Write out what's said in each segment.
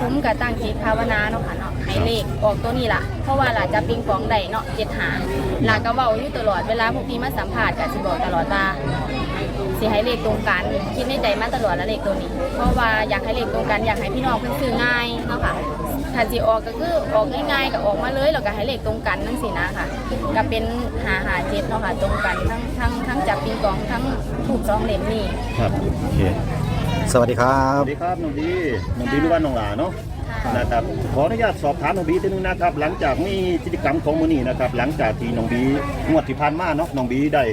คุ้มกับตั้งจิตภาวนาเนาะค่ะเนาะให้เลขออกตัวนี้ล่ะ เพราะว่าหลานจะปิงปองได้เนาะเจ็ดหาหลานก็เว้าอยู่ตลอดเวลาพวกพี่มาสัมภาษณ์ก็สิบอกตลอดว่าสิให้เลขตรงกันคิดในใจมาตลอดแล้วเลขตัวนี้ เพราะว่าอยากให้เลขตรงกันอยากให้พี่น้องเพิ่นซื้อง่ายเนาะค่ะถ้าสิออกก็คือออกง่ายๆก็ออกมาเลยแล้วก็ให้เลขตรงกันนั่นสินะค่ะก็เป็นหาหาเจ็ดเนาะค่ะตรงกันทั้งทั้งทั้งจับปิงปองทั้งถูกสองเหล่มนี่ครับโอเค สวัสดีครัสบ วัสดีครับน้องบีน้องบีหรือว่าน้องหลาเนาะค่ะนะครับขออนุญาตสอบถามน้องบีทีนึงนะครับ หลังจากมีกิจกรรมของมื้อนี้นะครับ หลังจากที่น้องบีงวดที่ผ่านมาเนาะน้องบีได้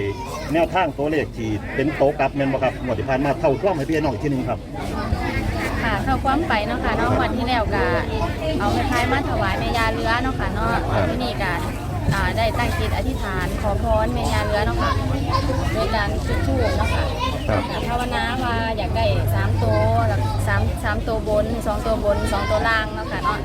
แนวทางตัวเลขที่เป็นโตกลับแม่นบ่ครับงวดที่ผ่านมาเท่าความให้พี่น้องอีกทีหนึงครับ ค่ะเข้าความไปเนาะค่ะเนาะวันที่แล้วก็เอาไปพายมาถวายแม่ยาเรือเนาะค่ะเนาะครับ ที่นี่ก็ อ่าได้ตั้งจิตอธิษฐาน ขอพรแม่ยาเรือเนาะค่ะโดยการจุดธูปเนาะค่ะครับภาวนาว่าอยากได้สามตัวแล้วสามสามตัวบนสองตัวบนสองตัวล่างเนาะค่ะเนาะ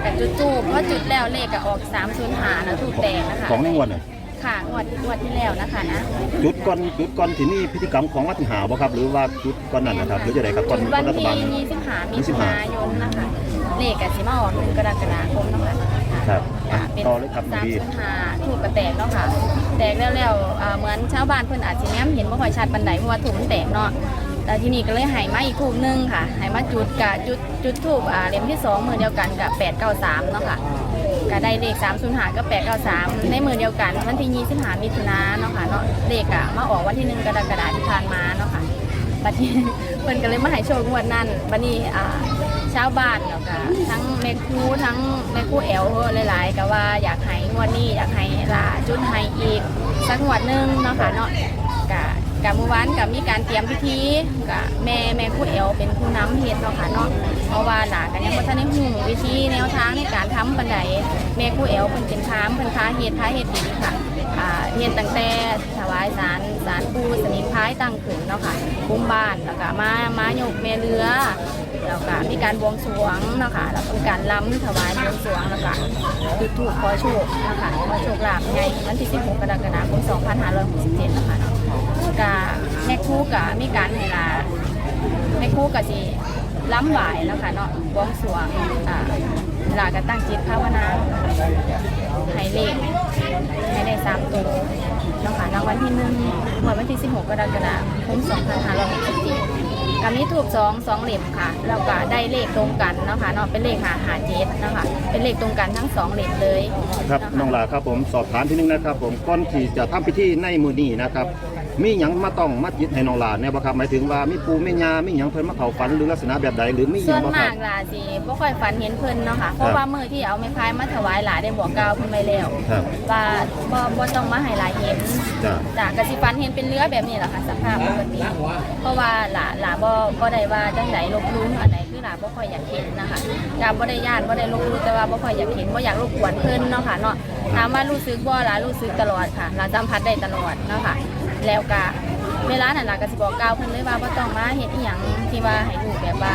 แต่จุดธูปเพราะจุดแล้วเลขก็ออกสามศูนย์หานะทูปแดงนะคะของในงวดน่ะค่ะงวดงวดที่แล้วนะคะนะจุดก่อนจุดก่อนที่นี่พิธีกรรมของวัดที่หาบ่ครับ หรือว่าจุดก่อนนั้นนะครับหรือจะได้ครับก่อนวันรัฐที่บาลยี่สิบห้ามิถุนายนนะคะเลขกับสิมาออกหนึ่งกรกฎาคมเนาะค่ะครับอะ เป็นต่อเลยครับน้องสามบีศูนย์ห้าถูกกระแตกเนาะค่ะ แตกแล้วๆอ่าเหมือนชาวบ้านเพิ่นอาจสิแนมเห็นว่าค่อยชัดบันไดเพราะว่าถูกมันแตกเนาะแต่ที่นี่ก็เลยใหายมาอีกทูบหนึงค่ะใหายมาจุดกับจุดจุดทูบอ่าเล่มที่สองมือเดียวกันกับแปดเก้าสามเนาะค่ะก็ได้เลขสามศูนย์ห้าก็แปดเก้าสามในมือเดียวกันวันที่ยี่สิบห้ามิถุนายนเนาะค่ะเนาะเลขอะมาออกวันที่หนึ่งกรกฎาคมที่ผ่านมาเนาะค่ะ บัดนี้ เพิ่นก็เลยมาให้โชคงวดนั้นบัดนี้อ่า ชาวบ้านแล้วก็ทั้งแม่ครูทั้งแม่ครูแอลหลาย ๆ ก็ว่าอยากให้งวดนี้อยากให้ลาจุดให้อีกสักงวดหนึงเนาะค่ะเนาะกะ กะเมื่อวานก็มีการเตรียมพิธีกะแม่แม่ครูแอลเป็นผู้นำเฮ็ดเนาะค่ะเนาะเพราะว่าหลานก็ยังบ่ทันได้ฮู้วิธีแนวทางในการทำปานใดแม่ครูแอลเพิ่นเป็นพรามเพิ่นพาเฮ็ดพาเฮ็ดดีค่ะอ่าเรียนตั้งแต่ถวายสารสารปูสนิมพายตั้งขึ้นเนาะค่ะคุ้มบ้านแล้วก็มามาโยกแม่เรือแล้วก็มีการบวงสรวงเนาะค่ะแล้วก็การล้ำถวายบวงสรวงแล้วก็จุดถูกขอโชคเนาะค่ะขอโชคลาภในวันที่ 16 กรกฎาคม 2567เนาะค่ะเนาะ ก็แม่ครูก็มีการเวลาแม่ครูก็สิล้ำไหว้แล้วค่ะเนาะบวงสรวงอ่าลาก็ตั้งจิตภาวนาให้เลขให้ได้สามตัวเนาะคะรางวัลที่หนึ่งวดวันที่ 16 กรกฎาคม2567 กับนี้ถูกสองสองเหลี่ยมค่ะแล้วก็ได้เลขตรงกันเนาะค่ะเนาะเป็นเลขหาหาเจ็ดเนาะคะเป็นเลขตรงกันทั้งสองเหลี่ยมเลยครับเาะน้องหลาครับผมสอบถามทีนึงนะครับ ผมก่อนที่จะทำพิธีในมื้อนี้นะครับมีหยังมาต้องมายึดให้น้องหลาเนี่ยบ่ครับหมายถึงว่ามีปู่มีย่ามีหยังเพิ่นมาเข้าฝันหรือลักษณะแบบใดหรือมีหส่ยัวงนบ่คมารับกล่ะสิบ่ค่อยฝันเห็นเพิ่นเนาะค่ะเพราะว่ามือที่เอาไม้พายมาถวายหลานได้บอกกล่าวเพิ่นไปแล้วครับว่าบ่บ่ต้องมาให้หลายเห็นจ้ะจากกสิฟันเห็นเป็นเรือแบบนี้แหละค่ะสภาพปกติเพราะว่าหลาหลาบ่บ่ได้ว่าจังไดลบหลู่อันไหนคือหลาบ่ค่อยอยากเห็นนะคะกาบ่ได้ย่านบ่ได้ลบหลู่แต่ว่าบ่ค่อยอยากเห็นบ่อยากรบกวนเพิ่นเนาะค่ะเนาะถามว่ารู้สึกบ่หลารู้สึกตลอดค่ะหลาสัมผัสได้ตลอดเนาะค่ะแล้วก็เวลานั้นหลาก็สิบอกกล่าวเพิ่นเลยว่าบ่ต้องมาเฮ็ดอีหยังที่ว่าให้ลูกแบบว่า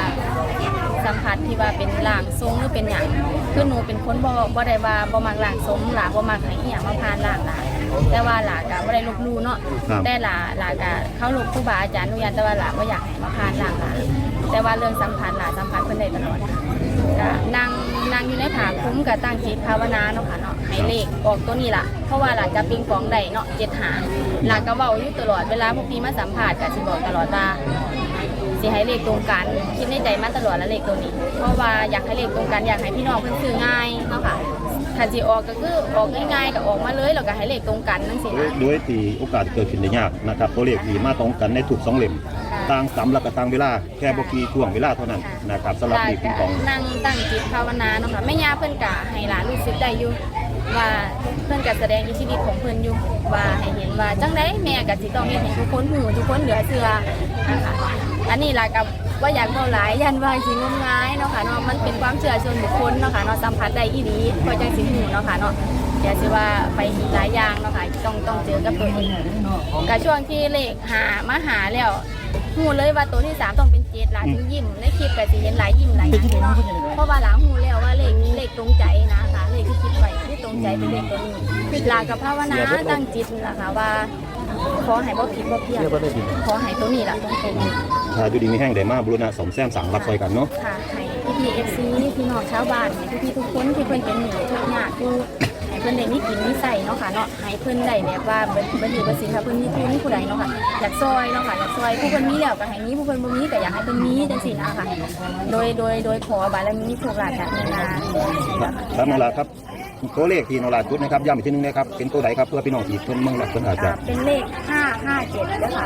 สัมผัสที่ว่าเป็นล่างทรงหรือเป็นหยังคือหนูเป็นคนบ่บ่ได้ว่าบ่มักล่างทรงหลาบ่มักให้อีหยังมาผ่านล่างหลา แต่ว่าหลาก็บ่ได้ลบหลู่เนาะครับ แต่หลาหลาก็เข้าลบครูบาอาจารย์อนุญาตแต่ว่าหลาบ่อยากให้มาผ่านล่างหลาแต่ว่าเรื่องสัมผัสหลาสัมผัสเพิ่นได้ตลอดค่ะก็นั่งนั่งอยู่ในผาคุ้มก็ตั้งจิตภาวนาเนาะค่ะเนาะให้เลขออกตัวนี้ล่ะ เพราะว่าหลาจะปิงปองได้เนาะเจ็ดหางหลาก็เว้าอยู่ตลอดเวลาพวกพี่มาสัมภาษณ์ก็สิบอกตลอดว่า สิให้เลขตรงกันคิดในใจมาตลอดแล้วเลขตัวนี้ เพราะว่าอยากให้เลขตรงกันอยากให้พี่น้องเพิ่นซื้อง่ายเนาะค่ะ ถ้าสิออกก็คือออกง่ายๆก็ออกมาเลยแล้วก็ให้เลขตรงกันนั่นสิโดยนะโดยที่โอกาสเกิดขึ้นได้ยากนะครับตัวเลขที่มาตรงกันในทุกสองเล่มค่ะต่างสำหรับกับต่างเวลาแค่บ่กี่ช่วงเวลาเท่านั้นนะครับสำหรับเลขปิงปอง นั่งตั้งจิตภาวนาเนาะค่ะแม่ย่าเพิ่นกะให้หลานรู้สึกได้อยู่ ว่าเพิ่อนก็แสดงอิทธิฤทธิ์ของเพิ่อนอยู่ว่าให้เห็นว่าจังไดแม่ก็สิต้องเฮ็ดให้ทุกคนหูทุกคนเหลือเชื่อนะคะอันนี้ล่ะกับว่าอยากเว้าหลายยันว่าสิงมงายเนาะค่ะเนาะมันเป็นความเชื่อส่วนบุคคลเนาะค่ะเนาะสัมผัสได้อีหลีก็จังสิหูเนาะค่ะเนาะเดี๋ยวสิว่าไปอีกหลายอย่างเนาะค่ะต้องต้องเจอกับตัวเองก็ช่วงที่เลขหามาหาแล้วหูเลยว่าตัวที่สามต้องเป็นเจ็ดหลานถึงยิ้มในคลิปก็สิเห็นหลายยิ้มหลายอย่างเนาะเพราะว่าหลานหูแล้วว่าเลขเลขตรงใจนะ ที่คิดไว้ที่ตรงใจเป็นเลขตัวนี้หลานกับภาวนาตั้งจิตนะคะว่าขอให้บ่ผิดบ่เพี้ยนขอให้ตัวนี้ล่ะตรงๆถ้าอยู่ดีมีแห้งได้มาบูรณะสมแซมสั่งรับซอยกันเนาะค่ะให้พี่พีเอฟซีพี่น้องชาวบ้านพี่พี่ๆทุกคนที่เพิ่นเป็นหนี้ทุกข์ยากผู้ให้ เพิ่นได้มีกินมีใส่เนาะค่ะเนาะให้เพิ่นได้แบบว่าเบิ่บ่ถือบ่สินค่ะเพิ่นมีทุนผู้ใดเนาะค่ะอยากซอยเนาะค่ะอยากซอยผู้เพิ่นมีแล้วก็ให้มีผู้เพิ่นบ่มีก็อยากให้เพิ่นมีจังซี่นะคะโดยโดยโดยขอบารมีถูกหลานจากนาครับน้องลาครับ ตัวเลขที่น้องลาจุดนะครับย้ำอีกทีนึงนะครับเป็นตัวใดครับเพื่อพี่น้องที่เพิ่นเมืองหลักเพิ่นอาจจะอ่าเป็นเลข557นะคะ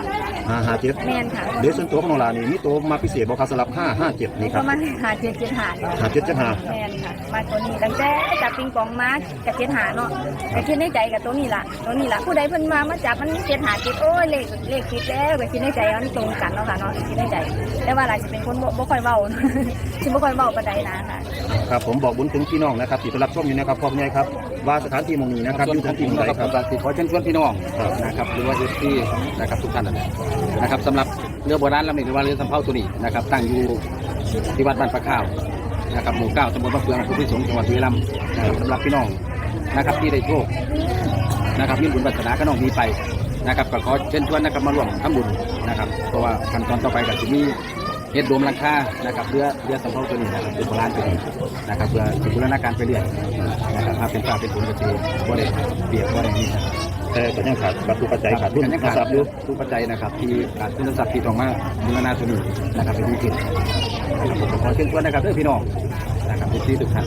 ห้าห้าเจ็ดแม่นค่ะเดี๋ยวส่วนตัวของน้องลานี่มีตัวมาพิเศษบอกครับสำหรับห้าห้าเจ็ดนี่คปรับระมาณหาเจ็ดเจ็ดหาเนี่ยห้าเจ็ดเจ็ดห้าแม่นค่ะมาตัวนี้ตั้งแต่จับปิงปองมากับเจ็ดหาเนาะก็คิดในใจกับตัวนี้ล่ะ ตัวนี้ล่ะผู้ใดเพิ่นมามาจับมันเจ็ดหาเจ็ดโอ้ยเลขเลขคิดแล้วก็คิดในใจว่ามันตรงกันเนาะค่ะเนาะคิดในใจ แต่ว่าหลายจะเป็นคนบ่บ่ค่อยเว้าสิบ่ค่อยเว้าปานใดนะค่ะ ครับผมบอกบุญถึงพี่น้องนะครับที่รับชมอยู่นะครับพ่อแม่ครับ ว่าสถานที่มองนี้นะครับอยู่สถานที่มองใดครับขอเชิญชวนพี่น้องนะครับหรือว่าเอฟซีนะครับทุกท่านนะครับสำหรับเรือโบราณลำนี้หรือว่าเรือสำเภาตัวนี้นะครับตั้งอยู่ที่วัดบ้านปะข้าวนะครับหมู่เก้าตำบลมะเฟืองอำเภอพิสงจังหวัดบุรีรัมย์นะครับสำหรับพี่น้องนะครับที่ได้โชคนะครับมีบุญวัฒนาก็น้องมีไปนะครับก็ขอเชิญชวนนะครับมาร่วมทำบุญนะครับเพราะว่าขั้นตอนต่อไปก็จะมี เฮ็ดโดมหลังคานะครับเรือเรือสำเภาตัวนี้นะครับเป็นโบราณตัวนี้นะครับเพื่อจะบูรณาการไปเรื่อยนะครับถ้าเป็นฟ้าเป็นฝนก็จะบ่ได้เบียดบ่ได้นี่นะครับแต่ก็ยังขาดวัตถุปัจจัยขาดทุนยังนะขาดครับอยู่ทุกปัจจัยนะครับ ที่ขาดทุนทรัพย์ที่ต้องมาบูรณาตัวนี้นะครับเป็นวิกฤตนะครับผมขอเชิญชวนนะครับเพื่อพี่น้อง นะครับทุกที่ทุกท่าน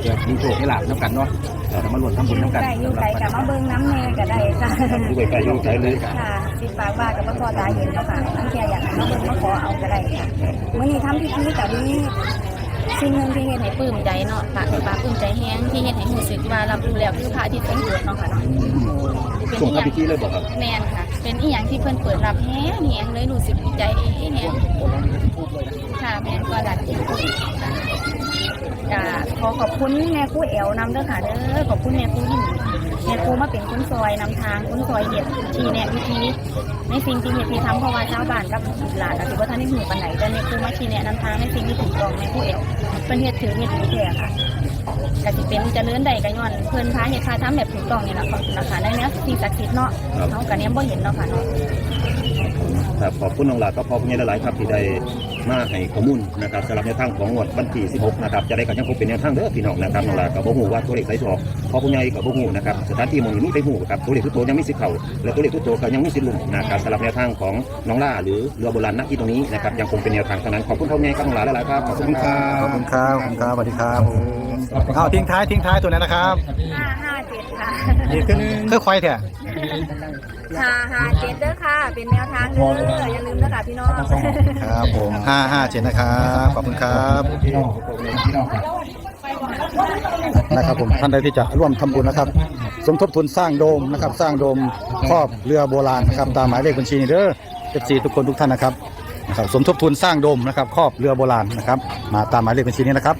เพื่อมีโชคให้ลาบน้ำกันเนาะเรามาร่วมทำบุญน้ำกันไก่อยู่ไก่กับมาเบิ่งน้ำแน่ก็ได้ค่ะอยู่ใกล้ๆอยู่ใกล้เลยค่ะสิบปากว่ากับพ่อตาเห็นแล้วค่ะนั่นแค่อยากให้มาเบิ่งมาขอเอาก็ได้ค่ะมื่อนี้ทำพิธีกับนี้สิ่งหนึ่งที่เฮ็ดให้ปลื้มใจเนาะพระให้ปลาปลื้มใจแห้งที่เฮ็ดให้รู้สึกว่ารับรู้แล้วคือพระอาทิตย์ทรงเกิดเนาะค่ะเนาะเป็นส่งอีหเข้ายังพิธีเลยบอกครับแม่นค่ะ เป็นอีหยังที่เพิ่นเปิดรับแห้งแห้งเลยรู้สึกดีใจแห้งค่ะแม่นก็ดัดจิตค่ะ ขอขอบคุณแม่ครู่เอวนำเด้อค่ะเด้อขอบคุณแม่ครู่ที่แม่ครู่มาเป็นคนซอยนำทางคนซอยเฮ็ดชี้แนะวิธีในสิ่งที่เฮ็ดที่ทำเพราะว่าชาวบ้านกับหลานก็ถือว่าท่านได้หูปานไหนแต่แม่ครู่มาชี้แนะนำทางในสิ่งที่ถูกต้องแม่ครู่เอวเพิ่นเฮ็ดถือเฮ็ดดีแท้ค่ะก็สิเป็นเจริญได้ก็ย้อนเพิ่นพาเฮ็ดพาทำแบบถูกต้องนี่ล่ะนะคะในแนวสิ่งศักดิ์สิทธิ์เนาะเฮาก็เนี่ยบ่เห็นเนาะค่ะเนาะ ครับขอบคุณน้องลาก็พอคุณยายหลายๆครับที่ได้มาให้ข้อมูลนะครับสำหรับแนวทางของงวดวันที่16นะครับจะได้กันยังคงเป็นแนวทางเด้อพี่น้องนะครับน้องลาก็บ่ฮู้ว่าตัวเลขไสสิออกพอคุณยายก็บ่ฮู้นะครับสถานที่หมองนี้มีไปฮู้ครับตัวเลขทุกตัวยังมีสิทธิ์เข้าและตัวเลขทุกตัวก็ยังมีสิทธิ์ลุ้นนะครับสำหรับแนวทางของน้องล่าหรือเรือโบราณณที่ตรงนี้นะครับยังคงเป็นแนวทางเท่านั้นขอบคุณพ่อแม่ครับน้องลาหลายๆครับขอบคุณครับขอบคุณครับขอบคุณครับสวัสดีครับเอาทิ้งท้ายทิ้งท้ายตัวนั้นนะครับห้าห้าเจ็ดค่ะนี่คือคือควายแท้ ห้าห้าเจ็ดเด้อค่ะ เป็นแนวทางเด้ออย่าลืมนะคะพี่น้องครับผมห้าห้าเจ็ดนะครับ ขอบคุณครับนะครับผมท่านใดที่จะร่วมทำบุญนะครับ สมทบทุนสร้างโดมนะครับ สร้างโดมครอบเรือโบราณนะครับ ตามหมายเลขบัญชีนี้เด้อเอฟซีทุกคนทุกท่านนะครับนะครับ สมทบทุนสร้างโดมนะครับครอบเรือโบราณนะครับ มาตามหมายเลขบัญชีนี้นะครับ